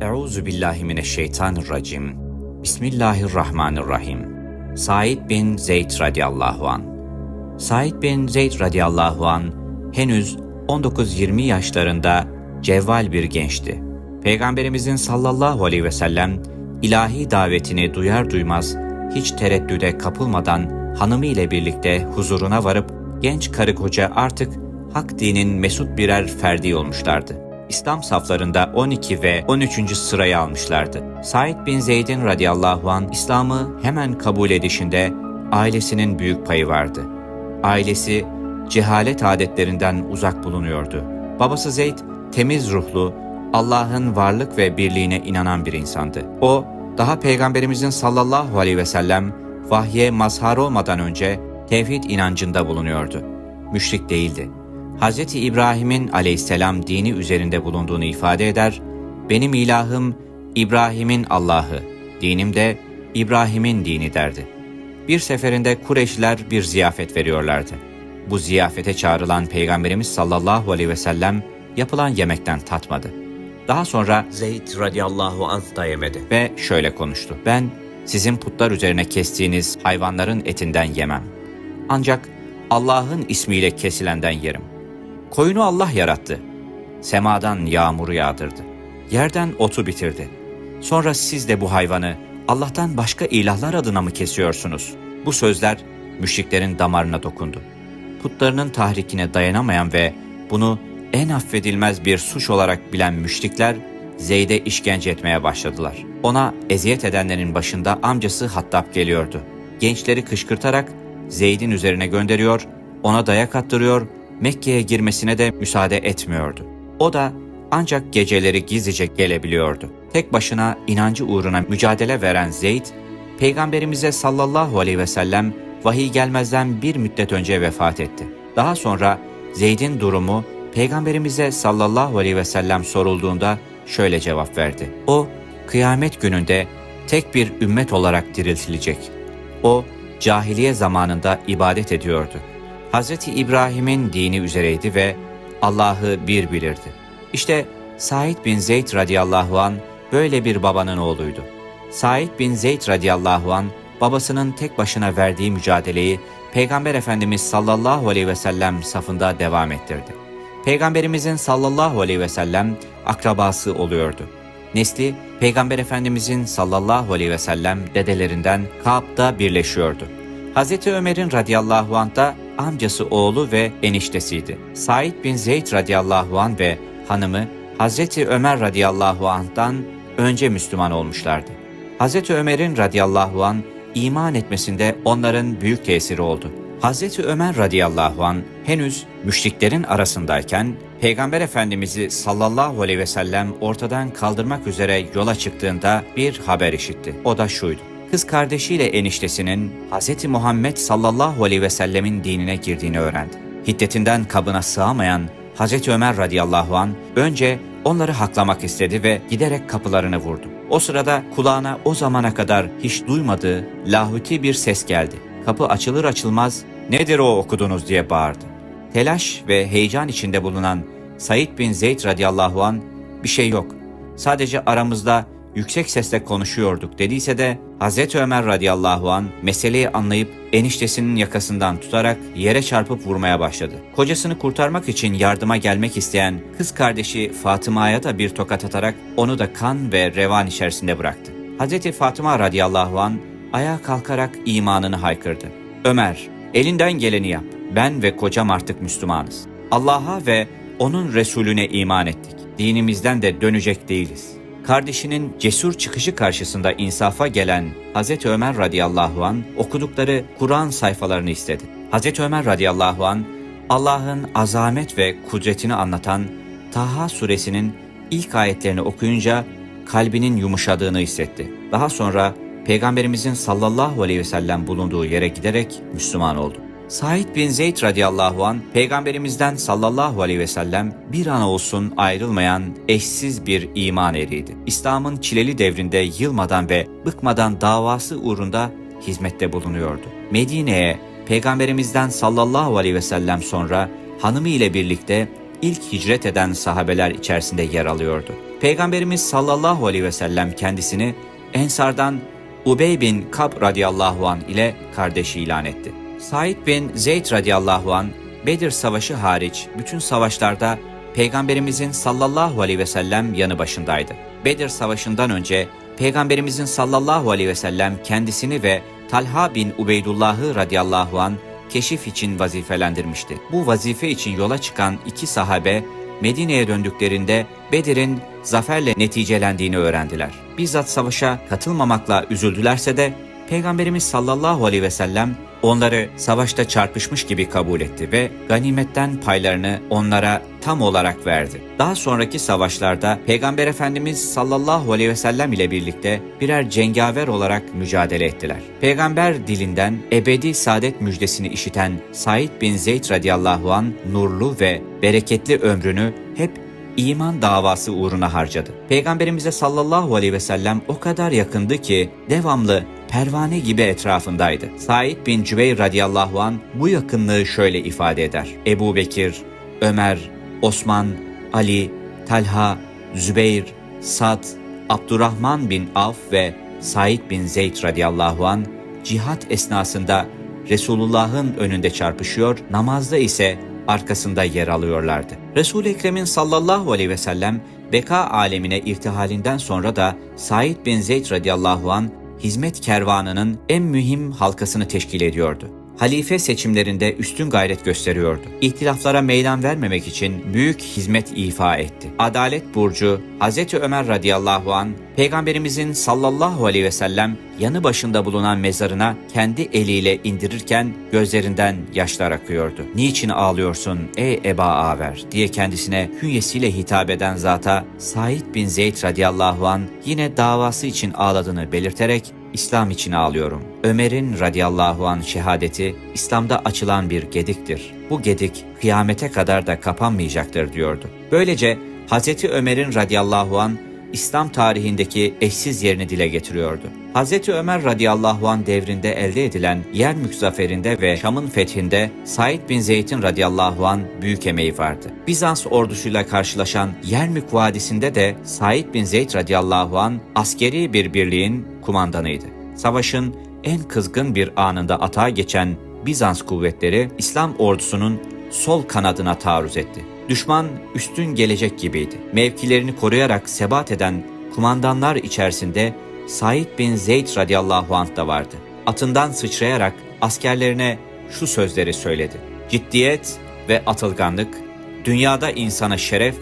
Euzu billahi mineşşeytanirracim. Bismillahirrahmanirrahim. Said bin Zeyd radıyallahu an. Said bin Zeyd radıyallahu an henüz 19-20 yaşlarında cevval bir gençti. Peygamberimizin sallallahu aleyhi ve sellem ilahi davetini duyar duymaz hiç tereddüde kapılmadan hanımı ile birlikte huzuruna varıp genç karı koca artık hak dinin mesut birer ferdi olmuşlardı. İslam saflarında 12 ve 13. sırayı almışlardı. Said bin Zeyd'in radıyallahu an İslam'ı hemen kabul edişinde ailesinin büyük payı vardı. Ailesi cehalet adetlerinden uzak bulunuyordu. Babası Zeyd temiz ruhlu, Allah'ın varlık ve birliğine inanan bir insandı. O, daha Peygamberimizin sallallahu aleyhi ve sellem vahye mazhar olmadan önce tevhid inancında bulunuyordu. Müşrik değildi. Hz. İbrahim'in aleyhisselam dini üzerinde bulunduğunu ifade eder, benim ilahım İbrahim'in Allah'ı, dinim de İbrahim'in dini derdi. Bir seferinde Kureyşler bir ziyafet veriyorlardı. Bu ziyafete çağrılan Peygamberimiz sallallahu aleyhi ve sellem yapılan yemekten tatmadı. Daha sonra Zeyd radıyallahu anh da yemedi. ve şöyle konuştu. Ben sizin putlar üzerine kestiğiniz hayvanların etinden yemem. Ancak Allah'ın ismiyle kesilenden yerim. Koyunu Allah yarattı. Semadan yağmuru yağdırdı. Yerden otu bitirdi. Sonra siz de bu hayvanı Allah'tan başka ilahlar adına mı kesiyorsunuz? Bu sözler müşriklerin damarına dokundu. Putlarının tahrikine dayanamayan ve bunu en affedilmez bir suç olarak bilen müşrikler Zeyd'e işkence etmeye başladılar. Ona eziyet edenlerin başında amcası Hattab geliyordu. Gençleri kışkırtarak Zeyd'in üzerine gönderiyor, ona dayak attırıyor, Mekke'ye girmesine de müsaade etmiyordu. O da ancak geceleri gizlice gelebiliyordu. Tek başına inancı uğruna mücadele veren Zeyd, Peygamberimize sallallahu aleyhi ve sellem vahiy gelmezden bir müddet önce vefat etti. Daha sonra Zeyd'in durumu Peygamberimize sallallahu aleyhi ve sellem sorulduğunda şöyle cevap verdi. O, kıyamet gününde tek bir ümmet olarak diriltilecek. O, cahiliye zamanında ibadet ediyordu. Hz. İbrahim'in dini üzereydi ve Allah'ı bir bilirdi. İşte Said bin Zeyd radıyallahu an böyle bir babanın oğluydu. Said bin Zeyd radıyallahu an babasının tek başına verdiği mücadeleyi Peygamber Efendimiz sallallahu aleyhi ve sellem safında devam ettirdi. Peygamberimizin sallallahu aleyhi ve sellem akrabası oluyordu. Nesli Peygamber Efendimizin sallallahu aleyhi ve sellem dedelerinden Kaab'da birleşiyordu. Hz. Ömer'in radıyallahu anh da amcası oğlu ve eniştesiydi. Said bin Zeyd radıyallahu anh ve hanımı Hz. Ömer radıyallahu anh'tan önce Müslüman olmuşlardı. Hz. Ömer'in radıyallahu an iman etmesinde onların büyük tesiri oldu. Hz. Ömer radıyallahu an henüz müşriklerin arasındayken Peygamber Efendimiz'i sallallahu aleyhi ve sellem ortadan kaldırmak üzere yola çıktığında bir haber işitti. O da şuydu. Kız kardeşiyle eniştesinin Hz. Muhammed sallallahu aleyhi ve sellemin dinine girdiğini öğrendi. Hiddetinden kabına sığamayan Hz. Ömer radıyallahu an önce onları haklamak istedi ve giderek kapılarını vurdu. O sırada kulağına o zamana kadar hiç duymadığı lahuti bir ses geldi. Kapı açılır açılmaz nedir o okudunuz diye bağırdı. Telaş ve heyecan içinde bulunan Said bin Zeyd radıyallahu an bir şey yok. Sadece aramızda yüksek sesle konuşuyorduk dediyse de Hz. Ömer radıyallahu an meseleyi anlayıp eniştesinin yakasından tutarak yere çarpıp vurmaya başladı. Kocasını kurtarmak için yardıma gelmek isteyen kız kardeşi Fatıma'ya da bir tokat atarak onu da kan ve revan içerisinde bıraktı. Hz. Fatıma radıyallahu an ayağa kalkarak imanını haykırdı. Ömer, elinden geleni yap. Ben ve kocam artık Müslümanız. Allah'a ve onun Resulüne iman ettik. Dinimizden de dönecek değiliz kardeşinin cesur çıkışı karşısında insafa gelen Hz. Ömer radıyallahu an okudukları Kur'an sayfalarını istedi. Hz. Ömer radıyallahu an Allah'ın azamet ve kudretini anlatan Taha suresinin ilk ayetlerini okuyunca kalbinin yumuşadığını hissetti. Daha sonra Peygamberimizin sallallahu aleyhi ve sellem bulunduğu yere giderek Müslüman oldu. Said bin Zeyd radıyallahu an peygamberimizden sallallahu aleyhi ve sellem bir an olsun ayrılmayan eşsiz bir iman eriydi. İslam'ın çileli devrinde yılmadan ve bıkmadan davası uğrunda hizmette bulunuyordu. Medine'ye peygamberimizden sallallahu aleyhi ve sellem sonra hanımı ile birlikte ilk hicret eden sahabeler içerisinde yer alıyordu. Peygamberimiz sallallahu aleyhi ve sellem kendisini Ensardan Ubey bin Kab radıyallahu an ile kardeş ilan etti. Said bin Zeyd radıyallahu an Bedir Savaşı hariç bütün savaşlarda Peygamberimizin sallallahu aleyhi ve sellem yanı başındaydı. Bedir Savaşı'ndan önce Peygamberimizin sallallahu aleyhi ve sellem kendisini ve Talha bin Ubeydullah'ı radıyallahu an keşif için vazifelendirmişti. Bu vazife için yola çıkan iki sahabe Medine'ye döndüklerinde Bedir'in zaferle neticelendiğini öğrendiler. Bizzat savaşa katılmamakla üzüldülerse de Peygamberimiz sallallahu aleyhi ve sellem onları savaşta çarpışmış gibi kabul etti ve ganimetten paylarını onlara tam olarak verdi. Daha sonraki savaşlarda Peygamber Efendimiz sallallahu aleyhi ve sellem ile birlikte birer cengaver olarak mücadele ettiler. Peygamber dilinden ebedi saadet müjdesini işiten Said bin Zeyd radıyallahu an nurlu ve bereketli ömrünü hep iman davası uğruna harcadı. Peygamberimize sallallahu aleyhi ve sellem o kadar yakındı ki devamlı pervane gibi etrafındaydı. Said bin Cübeyr radıyallahu an bu yakınlığı şöyle ifade eder. Ebu Bekir, Ömer, Osman, Ali, Talha, Zübeyr, Sad, Abdurrahman bin Avf ve Said bin Zeyd radıyallahu an cihat esnasında Resulullah'ın önünde çarpışıyor, namazda ise arkasında yer alıyorlardı. Resul-i Ekrem'in sallallahu aleyhi ve sellem beka alemine irtihalinden sonra da Said bin Zeyd radıyallahu an hizmet kervanının en mühim halkasını teşkil ediyordu. Halife seçimlerinde üstün gayret gösteriyordu. İhtilaflara meydan vermemek için büyük hizmet ifa etti. Adalet burcu Hz. Ömer radıyallahu an Peygamberimizin sallallahu aleyhi ve sellem yanı başında bulunan mezarına kendi eliyle indirirken gözlerinden yaşlar akıyordu. Niçin ağlıyorsun ey Eba Aver diye kendisine künyesiyle hitap eden zata Said bin Zeyd radıyallahu an yine davası için ağladığını belirterek İslam için ağlıyorum. Ömer'in radıyallahu an şehadeti İslam'da açılan bir gediktir. Bu gedik kıyamete kadar da kapanmayacaktır diyordu. Böylece Hz. Ömer'in radıyallahu an İslam tarihindeki eşsiz yerini dile getiriyordu. Hz. Ömer radıyallahu an devrinde elde edilen Yermük zaferinde ve Şam'ın fethinde Said bin Zeyd'in radıyallahu an büyük emeği vardı. Bizans ordusuyla karşılaşan Yermük Vadisi'nde de Said bin Zeyd radıyallahu an askeri bir birliğin kumandanıydı. Savaşın en kızgın bir anında atağa geçen Bizans kuvvetleri İslam ordusunun sol kanadına taarruz etti. Düşman üstün gelecek gibiydi. Mevkilerini koruyarak sebat eden kumandanlar içerisinde Said bin Zeyd radıyallahu anh da vardı. Atından sıçrayarak askerlerine şu sözleri söyledi. Ciddiyet ve atılganlık dünyada insana şeref,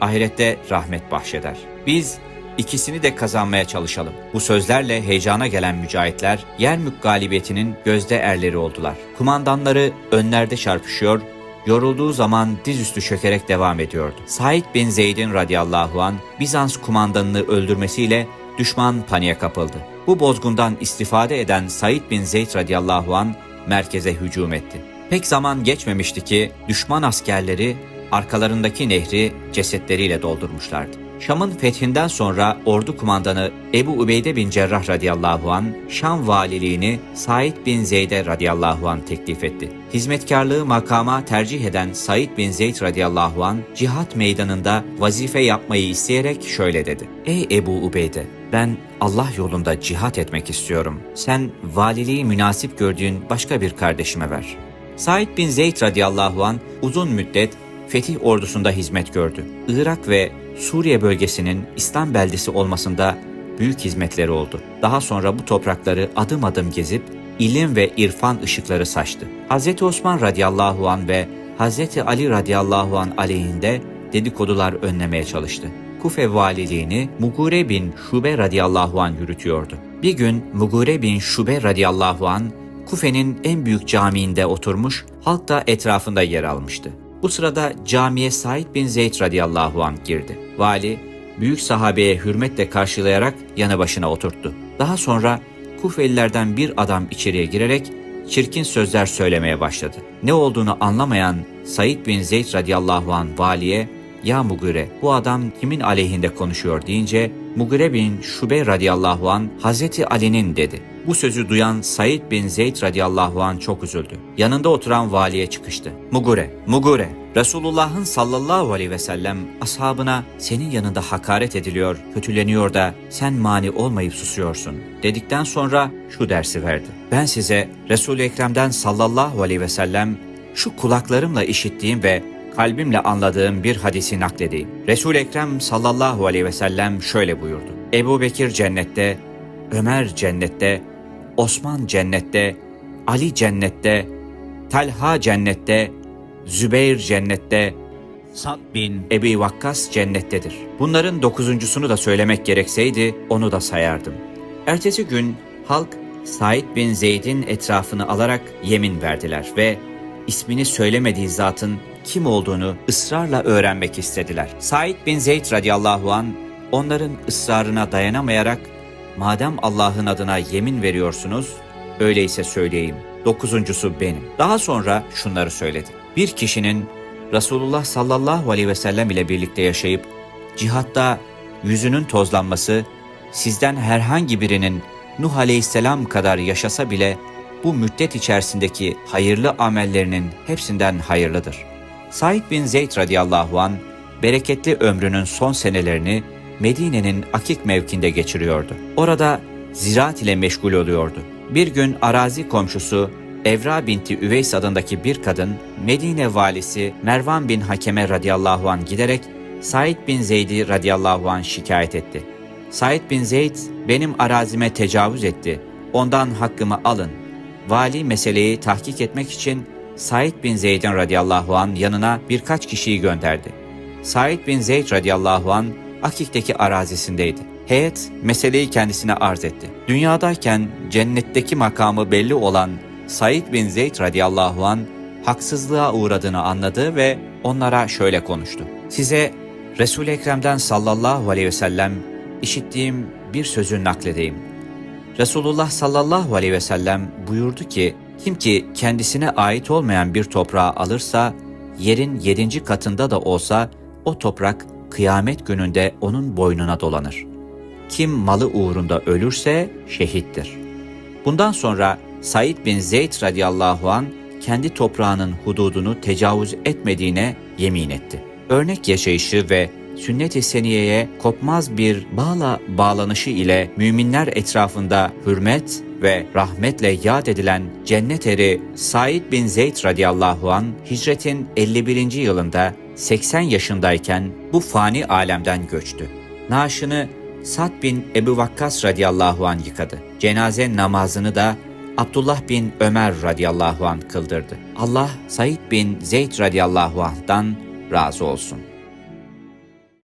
ahirette rahmet bahşeder. Biz ikisini de kazanmaya çalışalım. Bu sözlerle heyecana gelen mücahitler Yermük galibiyetinin gözde erleri oldular. Kumandanları önlerde çarpışıyor, yorulduğu zaman dizüstü çökerek devam ediyordu. Said bin Zeyd'in radıyallahu an Bizans kumandanını öldürmesiyle düşman paniğe kapıldı. Bu bozgundan istifade eden Said bin Zeyd radıyallahu an merkeze hücum etti. Pek zaman geçmemişti ki düşman askerleri arkalarındaki nehri cesetleriyle doldurmuşlardı. Şam'ın fethinden sonra ordu kumandanı Ebu Ubeyde bin Cerrah radıyallahu an Şam valiliğini Said bin Zeyd'e radıyallahu an teklif etti. Hizmetkarlığı makama tercih eden Said bin Zeyd radıyallahu an cihat meydanında vazife yapmayı isteyerek şöyle dedi. Ey Ebu Ubeyde ben Allah yolunda cihat etmek istiyorum. Sen valiliği münasip gördüğün başka bir kardeşime ver. Said bin Zeyd radıyallahu an uzun müddet fetih ordusunda hizmet gördü. Irak ve Suriye bölgesinin İslam beldesi olmasında büyük hizmetleri oldu. Daha sonra bu toprakları adım adım gezip ilim ve irfan ışıkları saçtı. Hz. Osman radıyallahu an ve Hz. Ali radıyallahu an aleyhinde dedikodular önlemeye çalıştı. Kufe valiliğini Mugure bin Şube radıyallahu an yürütüyordu. Bir gün Mugure bin Şube radıyallahu an Kufe'nin en büyük camiinde oturmuş, halk da etrafında yer almıştı. Bu sırada camiye Said bin Zeyd radıyallahu anh girdi. Vali, büyük sahabeye hürmetle karşılayarak yanı başına oturttu. Daha sonra Kufelilerden bir adam içeriye girerek çirkin sözler söylemeye başladı. Ne olduğunu anlamayan Said bin Zeyd radıyallahu anh valiye, ''Ya Mugire, bu adam kimin aleyhinde konuşuyor?'' deyince Mugire bin Şube radıyallahu an Hazreti Ali'nin dedi. Bu sözü duyan Said bin Zeyd radıyallahu an çok üzüldü. Yanında oturan valiye çıkıştı. Mugure, Mugure, Resulullah'ın sallallahu aleyhi ve sellem ashabına senin yanında hakaret ediliyor, kötüleniyor da sen mani olmayıp susuyorsun dedikten sonra şu dersi verdi. Ben size Resul-i Ekrem'den sallallahu aleyhi ve sellem şu kulaklarımla işittiğim ve kalbimle anladığım bir hadisi nakledeyim. Resul-i Ekrem sallallahu aleyhi ve sellem şöyle buyurdu. Ebu Bekir cennette, Ömer cennette, Osman cennette, Ali cennette, Talha cennette, Zübeyir cennette, Sad bin Ebi Vakkas cennettedir. Bunların dokuzuncusunu da söylemek gerekseydi onu da sayardım. Ertesi gün halk Said bin Zeyd'in etrafını alarak yemin verdiler ve ismini söylemediği zatın kim olduğunu ısrarla öğrenmek istediler. Said bin Zeyd radıyallahu an onların ısrarına dayanamayarak madem Allah'ın adına yemin veriyorsunuz öyleyse söyleyeyim. Dokuzuncusu benim. Daha sonra şunları söyledi. Bir kişinin Resulullah sallallahu aleyhi ve sellem ile birlikte yaşayıp cihatta yüzünün tozlanması sizden herhangi birinin Nuh aleyhisselam kadar yaşasa bile bu müddet içerisindeki hayırlı amellerinin hepsinden hayırlıdır. Said bin Zeyd radıyallahu an bereketli ömrünün son senelerini Medine'nin Akik mevkinde geçiriyordu. Orada ziraat ile meşgul oluyordu. Bir gün arazi komşusu Evra binti Üveys adındaki bir kadın Medine valisi Mervan bin Hakeme radıyallahu an giderek Said bin Zeyd'i radıyallahu an şikayet etti. Said bin Zeyd benim arazime tecavüz etti. Ondan hakkımı alın. Vali meseleyi tahkik etmek için Said bin Zeyd'in radıyallahu an yanına birkaç kişiyi gönderdi. Said bin Zeyd radıyallahu an Akik'teki arazisindeydi. Heyet meseleyi kendisine arz etti. Dünyadayken cennetteki makamı belli olan Said bin Zeyd radıyallahu an haksızlığa uğradığını anladı ve onlara şöyle konuştu. Size Resul-i Ekrem'den sallallahu aleyhi ve sellem işittiğim bir sözü nakledeyim. Resulullah sallallahu aleyhi ve sellem buyurdu ki, kim ki kendisine ait olmayan bir toprağı alırsa, yerin yedinci katında da olsa o toprak kıyamet gününde onun boynuna dolanır. Kim malı uğrunda ölürse şehittir. Bundan sonra Said bin Zeyd radıyallahu an kendi toprağının hududunu tecavüz etmediğine yemin etti. Örnek yaşayışı ve sünnet-i seniyeye kopmaz bir bağla bağlanışı ile müminler etrafında hürmet ve rahmetle yad edilen cennet eri Said bin Zeyd radıyallahu an hicretin 51. yılında 80 yaşındayken bu fani alemden göçtü. Naaşını Sad bin Ebu Vakkas radıyallahu an yıkadı. Cenaze namazını da Abdullah bin Ömer radıyallahu an kıldırdı. Allah Said bin Zeyd radıyallahu anh'tan razı olsun.